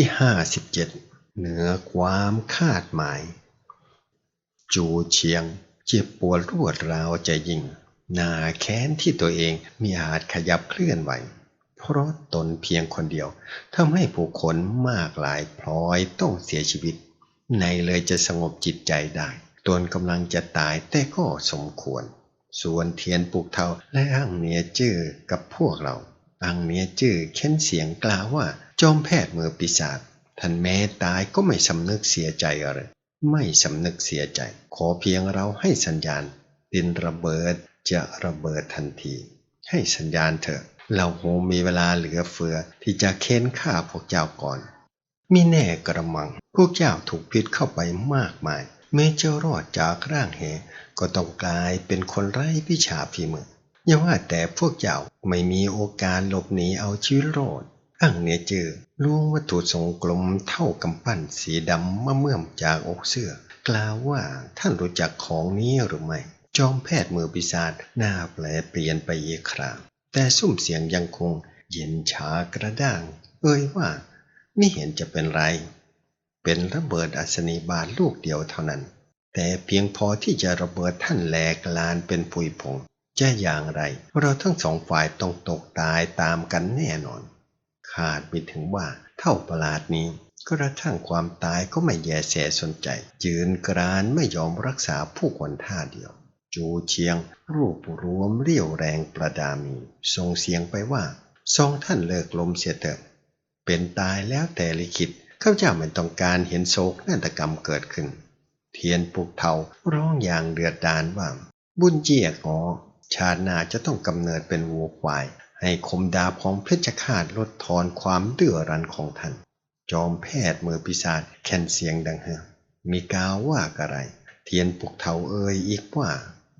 ที่ห้าสิบเจ็ดเหนือความคาดหมาย จูเชียงเจ็บปวดรวดราวใจยิ่งหนาแค้นที่ตัวเองมีอาจขยับเคลื่อนไหว เพราะตนเพียงคนเดียวทำให้ผู้คนมากหลายพลอยต้องเสียชีวิต ในเลยจะสงบจิตใจได้ตนกำลังจะตายแต่ก็สมควร ส่วนเทียนปลูกเทาและอ่างเนียจื้อกับพวกเราอ่างเนียจื้อเค้นเสียงกล่าวว่า จอมแพทย์มือปีศาจท่านแม้ตายก็ไม่สำนึกเสียใจอะไรไม่สำนึกเสียใจ ขอเพียงเราให้สัญญาณ ดินระเบิดจะระเบิดทันที ให้สัญญาณเถอะ เราโหมีเวลาเหลือเฟือที่จะเค้นฆ่าพวกเจ้าก่อน มีแน่กระมัง พวกเจ้าถูกพิษเข้าไปมากมายแม้จะรอดจากร่างเหก็ต้องกลายเป็นคนไร้วิชาฝีมืออย่าว่าแต่พวกเจ้าไม่มีโอกาสหลบหนีเอาชีวิตรอด อ่างเนียเจอล้วงวัตถุทรงกลมเท่ากำปั้นสีดำมะเมื่อมจากอกเสื้อ กล่าวว่าท่านรู้จักของนี้หรือไม่ จอมแพทย์มือปีศาจหน้าแปลเปลี่ยนไปอีกครั้งแต่ซุ้มเสียงยังคงเย็นชากระด้าง เอ่ยว่าไม่เห็นจะเป็นไร เป็นระเบิดอัศนีบาทลูกเดียวเท่านั้น แต่เพียงพอที่จะระเบิดท่านแหลกลานเป็นปุยผงจะอย่างไร เราทั้งสองฝ่ายต้องตกตายตามกันแน่นอน ขาดไปถึงว่าเท่าประหลาดนี้กระทั่งความตายก็ไม่แยแสสนใจ ยืนกรานไม่ยอมรักษาผู้คนท่าเดียว จูเชียง รูปรวมเรี่ยวแรงประดามี ส่งเสียงไปว่าทรงท่านเลิกลมเสียเถิดเป็นตายแล้วแต่ลิขิตข้าเจ้าไม่ต้องการเห็นโศกนาฏกรรมเกิดขึ้น เทียนปุกเทาร้องอย่างเดือดดานว่า บุญเจียกอชาตินาจะต้องกำเนิดเป็นวัวควาย ให้คมดาบของเพชฌฆาตลดทอนความเดือรันของท่าน จอมแพทย์มือปีศาจแค่นเสียงดังเฮมีกาวว่ากระไร เทียนปุกเทาเอ่ยอีกว่า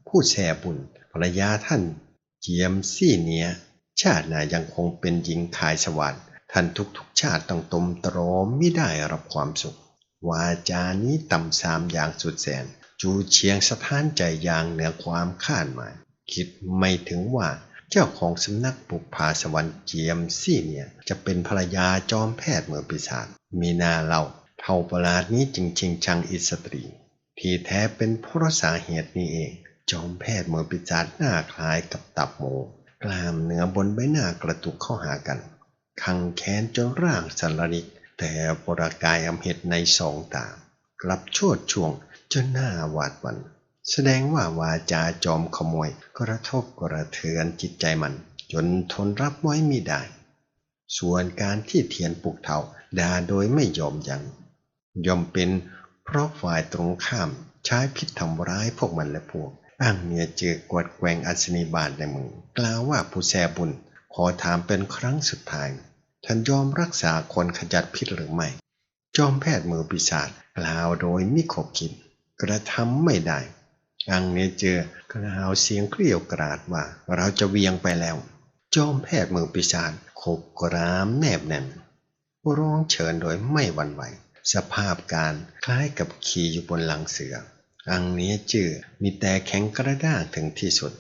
ผู้แส่บุญภรรยาท่าน เจียมซี่เนียชาติหนายังคงเป็นหญิงขายสวรรค์ท่านทุกๆชาติต้องตมตรอมไม่ได้รับความสุข วาจานี้ต่ำสามอย่างสุดแสน จูเชียงสะท้านใจอย่างเหนือความคาดหมาย คิดไม่ถึงว่า เจ้าของสำนักปุกผาสวรรค์เจียมซี่เนี่ยจะเป็นภรรยาจอมแพทย์เมือปีศาจมีนาเราเท่าประหลาดนี้จริงชังอิสตรี ที่แท้เป็นเพราะสาเหตุนี้เอง จอมแพทย์เมือปีศาจหน้าคล้ายกับตับโมกลามเนื้อบนใบหน้ากระตุกเข้าหากันคังแค้นจนร่างสันริก แต่ปรากายอำเหตุในสองตากลับโชดช่วงจนหน้าหวาดวัน แสดงว่าวาจาจอมขโมยกระทบกระเทือนจิตใจมัน จนทนรับไว้ไม่ได้ ส่วนการที่เทียนปุกเทาด่าโดยไม่ยอมยังยอมเป็นเพราะฝ่ายตรงข้ามใช้พิษทำร้ายพวกมันและพวก อ้างเมียเจอกวดแกงอัศนีบาทในมือกล่าวว่าผู้แสบุญ ขอถามเป็นครั้งสุดท้ายท่านยอมรักษาคนขจัดพิษหรือไม่ จอมแพทย์มือปีศาจกล่าวโดยมิขบคิด กระทำไม่ได้ อังเนเจอกระหาวเสียงเกลียวกราดว่า เราจะเวียงไปแล้ว จอมแพทย์มือปีศาจขบกรามแนบแน่นร้องเชิญโดยไม่หวั่นไหว สภาพการคล้ายกับขี่อยู่บนหลังเสือ อังเนี้จือมีแต่แข็งกระด้างถึงที่สุด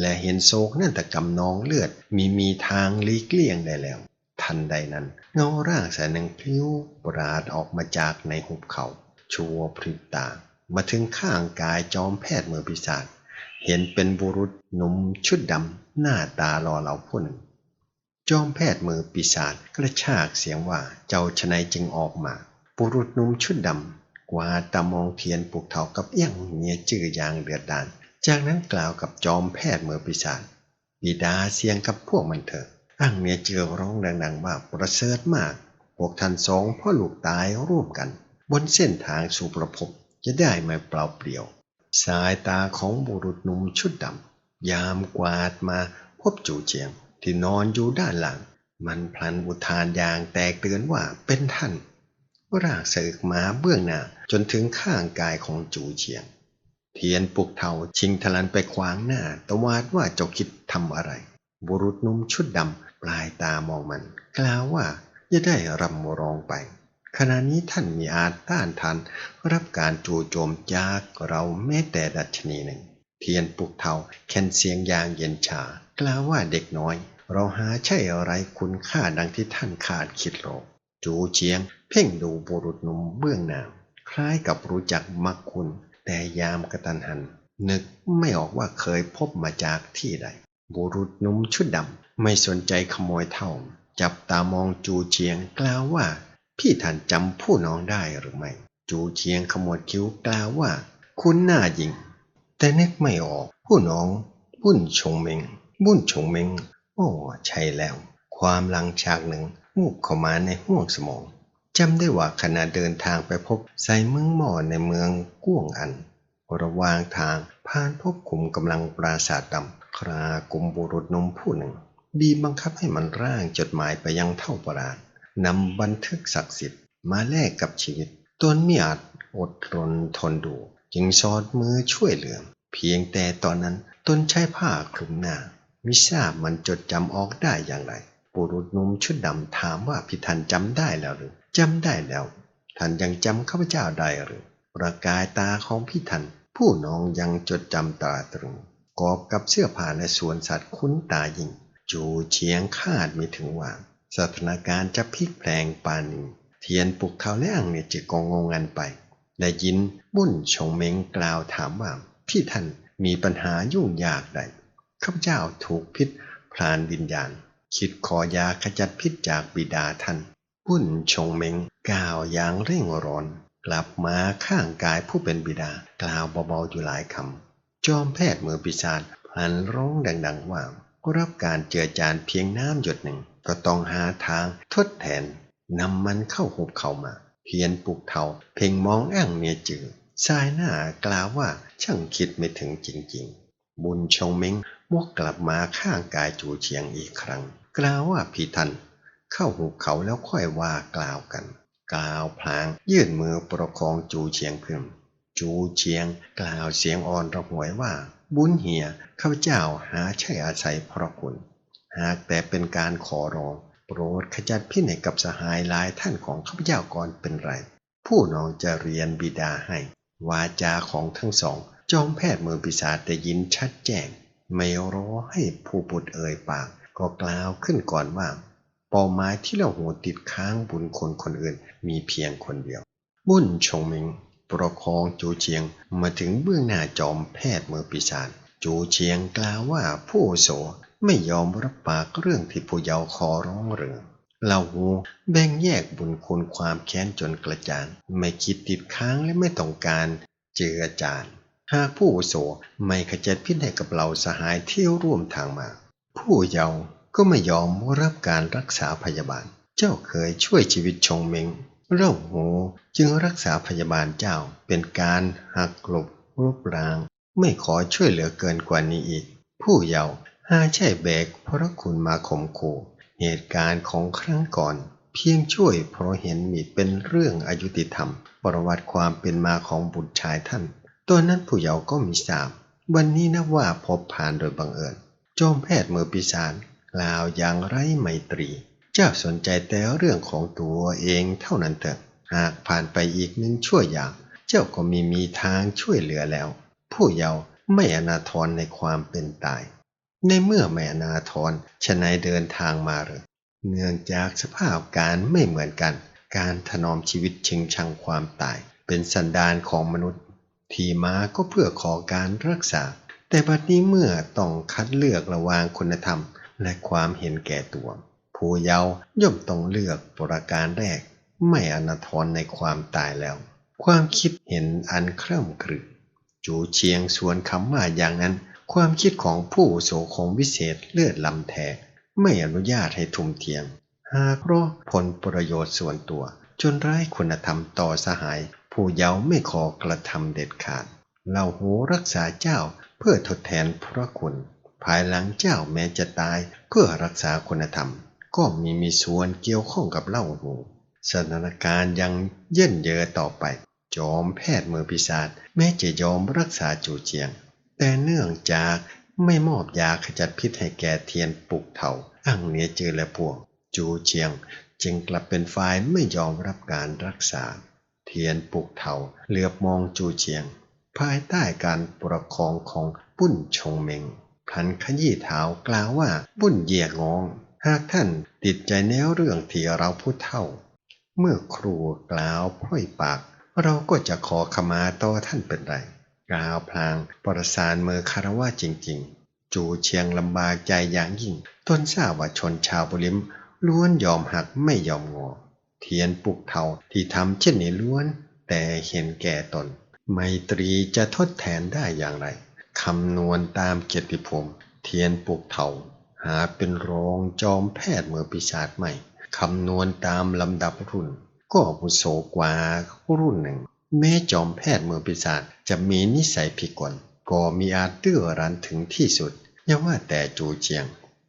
และเห็นโศกนั่นแตะกำนองเลือดมีมีทางลีกเลี่ยงได้แล้ว ทันใดนั้น เงาร่างแสนหนึ่งพิ้วปราดออกมาจากในหุบเขา ชัวพริบตา มาถึงข้างกายจอมแพทย์มือปีศาจเห็นเป็นบุรุษหนุ่มชุดดำหน้าตารอเหลาพุ่นจอมแพทย์มือปีศาจกระชากเสียงว่าเจ้าชนายจึงออกมา บุรุษหนุ่มชุดดำกวาดตามองเทียนปลุกเถากับเอี้ยงเนียจื้อยางเดือดดาน จากนั้นกล่าวกับจอมแพทย์มือปีศาจบิดาเสียงกับพวกมันเถอะอ้างเนียเจือร้องดังๆว่าประเสริฐมากพวกท่านสองพ่อลูกตายร่วมกัน บนเส้นทางสู่ประพบ จะได้ไม่เปล่าเปลี่ยว สายตาของบุรุษหนุ่มชุดดำยามกวาดมาพบจูเจียงที่นอนอยู่ด้านหลัง มันพลันอุทานอย่างแตกเตือนว่าเป็นท่านรากเสกมาเบื้องหน้าจนถึงข้างกายของจูเจียง เทียนปุกเทาชิงทลันไปขวางหน้า ตวาดว่าเจ้าคิดทำอะไร บุรุษนุ่มชุดดำปลายตามองมัน กล่าวว่าจะได้รำร้องไป ขณะนี้ท่านมีอาจต้านทานรับการจู่โจมจากเราแม้แต่ดัชนีหนึ่ง เทียนปุกเทาแคนเสียงยางเย็นชากล่าวว่าเด็กน้อย เราหาใช่อะไรคุณค่าดังที่ท่านขาดคิดโลจูเชียง เพ่งดูบุรุษหนุ่มเบื้องหน้าคล้ายกับรู้จักมักคุณ แต่ยามกระตันหัน นึกไม่ออกว่าเคยพบมาจากที่ใด บุรุษหนุ่มชุดดำไม่สนใจขโมยเท่า จับตามองจูเชียงกล่าวว่า พี่ท่านจำผู้น้องได้หรือไม่ จูเชียงขมวดคิ้วกล่าวว่า คุณหน้าหยิง แต่นึกไม่ออกผู้น้อง บุญชงเมง บุญชงเมง โอ้ใช่แล้ว ความลังฉากหนึ่งมูกเข้ามาในห้วงสมองจำได้ว่าขณะเดินทางไปพบไซเมืองหม้อในเมืองก้วงอัน ระหว่างทางผ่านพบขุมกำลังปราสาทดำครากลุ่มบุรุษนมผู้หนึ่ง บีบบังคับให้มันร่างจดหมายไปยังเท่าประหลาด นำบันทึกศักดิ์สิทธิ์มาแลกกับชีวิตตนไม่อาจอดรนทนดู จึงซอดมือช่วยเหลือ เพียงแต่ตอนนั้นตนใช้ผ้าคลุมหน้ามิทราบมันจดจำออกได้อย่างไรบุรุษนุ่มชุดดำถามว่าพี่ทันจำได้แล้วหรือจำได้แล้ว ท่านยังจำข้าพเจ้าได้หรือ ประกายตาของพี่ทัน ผู้น้องยังจดจำตราตรึงกอบกับเสื้อผ้าและสวนสัตว์คุ้นตายิ่ง จูเฉียงคาดไม่ถึงว่า สถานการณ์จะพลิกแปลงปานนี้เทียนปลุกเขาและอ่างเนี่ยจะกองงงันไปได้ยินบุ่นชงเม้งกล่าวถามว่าพี่ท่านมีปัญหายุ่งยากใดข้าพเจ้าถูกพิษพรานวิญญาณ คิดขอยาขจัดพิษจากบิดาท่านบุ่นชงเม้งกล่าวอย่างเร่งร้อน กลับมาข้างกายผู้เป็นบิดากล่าวเบาๆอยู่หลายคำจอมแพทย์มือปีศาจพันร้องดัง ๆ ว่าก็รับการเจือจานเพียงน้ำหยดหนึ่ง ก็ต้องหาทางทดแทนนำมันเข้าหุบเขามา เพียนปลุกเทาเพ่งมองอ้างเมียจือสายหน้ากล่าวว่าช่างคิดไม่ถึงจริงๆ บุญชงเม้งวกกลับมาข้างกายจูเชียงอีกครั้ง กล่าวว่าพี่ทันเข้าหุบเขาแล้วค่อยว่ากล่าวกัน กล่าวพลางยื่นมือประคองจูเชียงขึ้นจูเชียงกล่าวเสียงอ่อนระหวยว่า บุญเหียข้าเจ้าหาใช่อาศัยพระคุณ หากแต่เป็นการขอร้อง โปรดขจัดพินัยกับสหายหลายท่านของข้าพเจ้าก่อนเป็นไร ผู้น้องจะเรียนบิดาให้ วาจาของทั้งสอง จอมแพทย์มือปีศาจได้ยินชัดแจ้ง ไม่รอให้ผู้บุตรเอ่ยปาก ก็กล่าวขึ้นก่อนว่าเป้าหมายที่เราหัวติดค้างบุญคนคนอื่นมีเพียงคนเดียว บุญชงมิงประคองจูเชียงมาถึงเบื้องหน้าจอมแพทย์มือปีศาจจูเชียงกล่าวว่าผู้โส ไม่ยอมรับปากเรื่องที่ผู้เยาว์ขอร้องเรืองเล่าหูแบ่งแยกบุญคุณความแค้นจนกระจางไม่คิดติดค้างและไม่ต้องการเจือจานหากผู้โสไม่ขจัดพิษให้กับเราสหายที่ร่วมทางมา ผู้เยาว์ก็ไม่ยอมรับการรักษาพยาบาล เจ้าเคยช่วยชีวิตชงเมงเล่าหูจึงรักษาพยาบาลเจ้าเป็นการหักกลบรูปราง ไม่ขอช่วยเหลือเกินกว่านี้อีก ผู้เยาว์ หาใช่แบกพระคุณมาข่มขู่เหตุการณ์ของครั้งก่อน เพียงช่วยเพราะเห็นมีเป็นเรื่องอายุติธรรม ประวัติความเป็นมาของบุตรชายท่านตอนนั้นผู้เยาว์ก็มีทราบวันนี้นับว่าพบผ่านโดยบังเอิญจอมแพทย์มือปีศาจกล่าวอย่างไร้ไมตรี เจ้าสนใจแต่เรื่องของตัวเองเท่านั้นเถอะ หากผ่านไปอีกหนึ่งชั่วอย่าง เจ้าก็มีมีทางช่วยเหลือแล้ว ผู้เยาว์ไม่อนาทรในความเป็นตาย ในเมื่อแม่นาทรฉนัยเดินทางมาหรือเนื่องจากสภาพการไม่เหมือนกัน การถนอมชีวิตชิงชังความตาย เป็นสันดานของมนุษย์ ที่มาก็เพื่อขอการรักษา แต่บัดนี้เมื่อต้องคัดเลือกระหว่างคุณธรรม และความเห็นแก่ตัว ผู้เยาว์ย่อมต้องเลือกประการแรก ไม่อนาทรในความตายแล้ว ความคิดเห็นอันเคร่ำครึจูเชียงสวนคำว่าอย่างนั้น ความคิดของผู้โสคงวิเศษเลือดลำแทกไม่อนุญาตให้ทุ่มเทียงหากเพราะผลประโยชน์ส่วนตัว จนไร้คุณธรรมต่อสหาย ผู้เยาว์ไม่ขอกระทำเด็ดขาดเล่าหูรักษาเจ้าเพื่อทดแทนพระคุณ ภายหลังเจ้าแม้จะตายเพื่อรักษาคุณธรรม ก็มีมีส่วนเกี่ยวข้องกับเล่าหูสถานการณ์ยังเย่นเยอต่อไป จอมแพทย์มือพิศาจแม้จะยอมรักษาจูเจียง แต่เนื่องจากไม่มอบยาขจัดพิษให้แก่เทียนปุกเถาอังเนียจือและพวก จูเจียง จึงกลับเป็นฝ่ายไม่ยอมรับการรักษา เทียนปุกเถาเหลือบมองจูเจียง ภายใต้การประคองของปุ้นชงเมงพันขยี้เท้ากล่าวว่าปุ้นเยียงอง หากท่านติดใจแนวเรื่องที่เราพูดเท่า เมื่อครูกล่าวพร่อยปาก เราก็จะขอขมาต่อท่านเป็นไร กล่าวพลางประสานมือคารวะจริง ๆ จูเชียงลำบากใจอย่างยิ่งต้นทราบว่าชนชาวบุริมล้วนยอมหักไม่ยอมงอ เทียนปุกเทาที่ทำเช่นนี้ล้วน แต่เห็นแก่ตน ไมตรีจะทดแทนได้อย่างไรคำนวณตามเกียรติภูมิเทียนปุกเทาหาเป็นรองจอมแพทย์เมื่อปีศาจใหม่คำนวณตามลำดับรุ่น ก็อุโสกว่ารุ่นหนึ่ง แม้จอมแพทย์เมื่อปีศาจจะมีนิสัยผิดกลก็มีอาจตื้อรันถึงที่สุดอย่าว่าแต่จูเจียง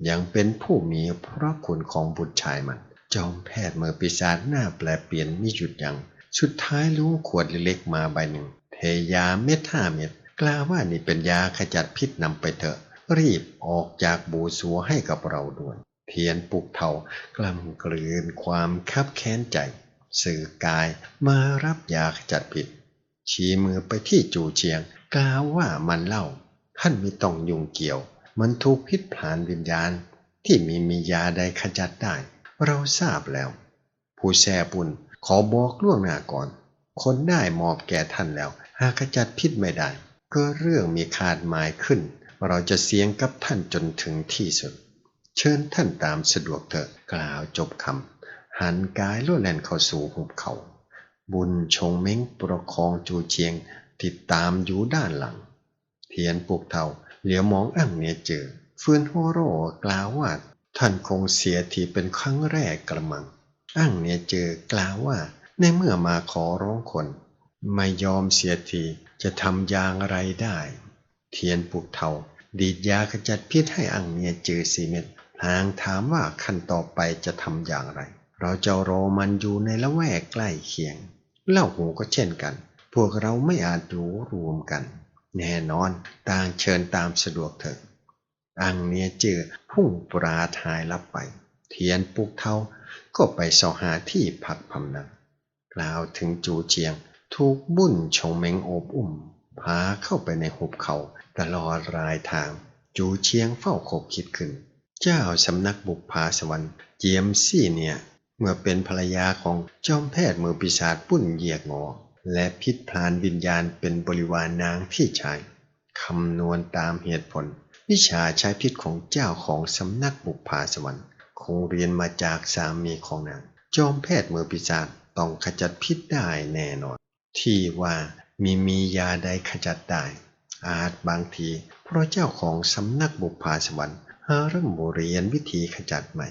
ยังเป็นผู้มีพระคุณของบุตรชายมัน จอมแพทย์เมื่อปีศาจหน้าแปลเปลี่ยนมิหยุดยังสุดท้ายล้วงขวดเล็กๆมาใบหนึ่ง เทยาเม็ดห้าเม็ดกล่าวว่านี่เป็นยาขจัดพิษนำไปเถอะ รีบออกจากบูสัวให้กับเราด่วน เทียนปุกเทากล้ำกลืนความคับแค้นใจ สื่อกายมารับยาขจัดผิด ชี้มือไปที่จูเชียง กล่าวว่ามันเล่า ท่านไม่ต้องยุ่งเกี่ยว มันถูกพิษผานวิญญาณ ที่มีมียาใดขจัดได้ เราทราบแล้ว ผู้แช่บุญขอบอกล่วงหน้าก่อน คนได้มอบแก่ท่านแล้ว หากขจัดพิษไม่ได้ ก็เรื่องมีขาดหมายขึ้น เราจะเสียงกับท่านจนถึงที่สุด เชิญท่านตามสะดวกเถอะกล่าวจบคำ หันกายโลแลนเข้าสู่หุบเขา บุญชงเม้งประคองจูเชียง ติดตามอยู่ด้านหลัง เทียนปลุกเทาเหลียวมองอ่างเนียเจอฟื้นโฮโรกล่าวว่า ท่านคงเสียทีเป็นครั้งแรกกระมังอ่างเนียเจอกล่าวว่า ในเมื่อมาขอร้องคน ไม่ยอมเสียทีจะทำอย่างไรได้ เทียนปลุกเทาดีดยาขจัดพิษให้อังเมียจือซีเม็ดหางถามว่าขั้นต่อไปจะทำอย่างไร เราจะรอมันอยู่ในละแวกใกล้เคียงเล่าหูก็เช่นกัน พวกเราไม่อาจรู้รวมกัน แน่นอนต่างเชิญตามสะดวกเถิดอังเนียจือพุ่งปราทายลับไป เทียนปุกเทาก็ไปสอหาที่พักพำนักกล่าวถึงจูเจียง ถูกบุ่นชงเมงโอบอุ้มพาเข้าไปในหุบเขาตลอดรายทาง จูเชียงเฝ้าคบคิดขึ้น เจ้าสำนักบุกพาสวรรค์เจียมซี่เนี่ย เมื่อเป็นภรรยาของจอมแพทย์มือปีศาจปุ้นเหยียกงอ และพิษพลานวิญญาณเป็นบริวารนนางพี่ชายคำนวณตามเหตุผล วิชาใช้พิษของเจ้าของสำนักบุกพาสวรรค์ คงเรียนมาจากสามีของนาง จอมแพทย์มือปีศาจต้องขจัดพิษได้แน่นอน ที่ว่ามีมียาใดขจัดได้ อาจบางที เพราะเจ้าของสำนักบุพาสวรรค์หาเริ่มบเรียนวิธีขจัดใหม่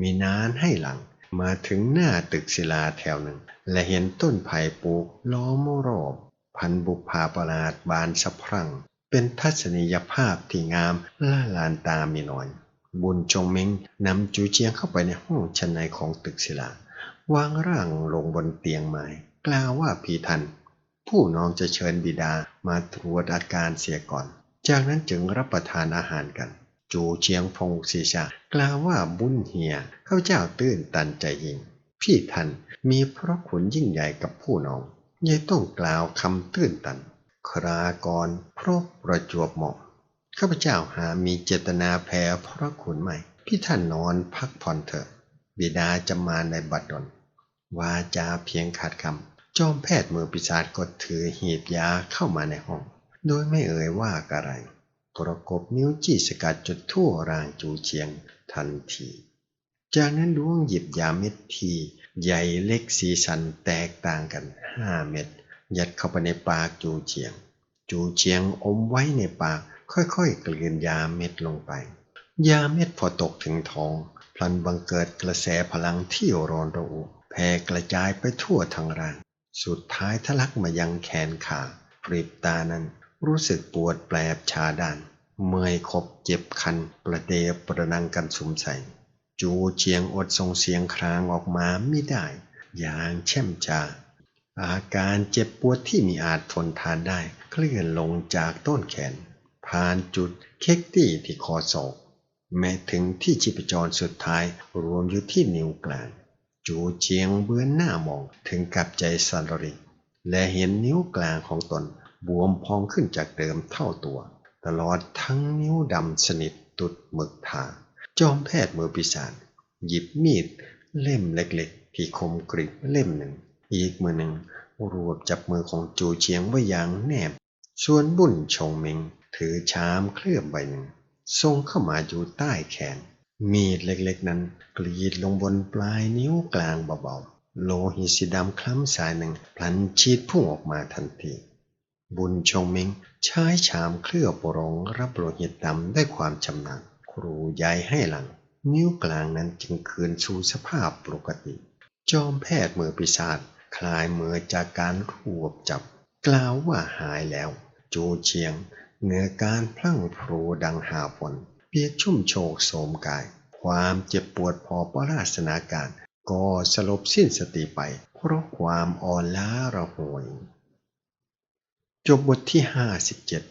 มีนานให้หลัง มาถึงหน้าตึกศิลาแถวหนึ่ง และเห็นต้นไผ่ปลูกล้อมรอบ พันบุพาประหลาดบานสะพรั่ง เป็นทัศนียภาพที่งามล่าลานตามีน้อย บุญจงเม้งนำจูเจียงเข้าไปในห้องชั้นในของตึกศิลาวางร่างลงบนเตียงไม้กล่าวว่าผีทัน ผู้น้องจะเชิญบิดามาตรวจอาการเสียก่อน จากนั้นจึงรับประทานอาหารกัน จูเชียงพงศีชากล่าวว่าบุญเฮียเข้าเจ้าตื้นตันใจยิ่ง พี่ทันมีพระขุนยิ่งใหญ่กับผู้น้องยังต้องกล่าวคำตื้นตัน ครากรพรบประจวบเหมาะข้าพเจ้าหามีเจตนาแผ่พระขุนใหม่ พี่ท่านนอนพักผ่อนเถอะ บิดาจะมาในบัดดลวาจาเพียงขาดคำจอมแพทย์มือปีศาจก็ถือหีบยาเข้ามาในห้อง โดยไม่เอ่ยว่าอะไร ประกบนิ้วจี้สกัดจุดทั่วร่างจูเชียงทันที จากนั้นล้วงหยิบยาเม็ดทีใหญ่เล็กสีสันแตกต่างกันห้าเม็ดยัดเข้าไปในปากจูเชียง จูเชียงอมไว้ในปากค่อยๆกลืนยาเม็ดลงไป ยาเม็ดพอตกถึงท้อง พลันบังเกิดกระแสพลังที่ร้อนระอุแผ่กระจายไปทั่วทั้งร่าง สุดท้ายทะลักมายังแขนขาปริบตานั้น รู้สึกปวดแปลบชาดานเมื่อยคบเจ็บคัน ประเดประนังกันสุมใส่จูเชียงอดส่งเสียงครางออกมาไม่ได้ อย่างเช่มชาอาการเจ็บปวดที่มีอาจทนทานได้ เคลื่อนลงจากต้นแขน ผ่านจุดเค็กตี้ที่คอศอกแม้ถึงที่ชีพจรสุดท้ายรวมอยู่ที่นิ้วกลาง จูเจียงเบื้อนหน้ามองถึงกับใจสันริและเห็นนิ้วกลางของตน บวมพองขึ้นจากเดิมเท่าตัว ตลอดทั้งนิ้วดำสนิทตุดหมึกทาจอมแพทย์มือปีศาจหยิบมีด เล่มเล็กๆ ที่คมกริบเล่มหนึ่ง อีกมือหนึ่งรวบจับมือของจูเชียงไว้อย่างแนบส่วนบุญชงเมงถือชามเคลือบใบหนึ่งทรงเข้ามาอยู่ใต้แขน มีดเล็กๆนั้น กรีดลงบนปลายนิ้วกลางเบาๆ โลหิตสีดำคล้ำสายหนึ่งพลันชีดพุ่งออกมาทันที บุญชงเมงใช้ชามเคลือบปรองรับโลหิตดำได้ความชำนาญครูยายให้หลัง นิ้วกลางนั้นจึงคืนสู่สภาพปกติ จอมแพทย์มือปีศาจคลายมือจากการรวบจับ กล่าวว่าหายแล้ว จูเชียง เหนือการพลั่งพรูดังหาฝนเปียกชุ่มโชกโสมกาย ความเจ็บปวดพอประราชนาการ ก็สลบสิ้นสติไป เพราะความอ่อนล้าระหวย จบบทที่ห้าสิบเจ็ด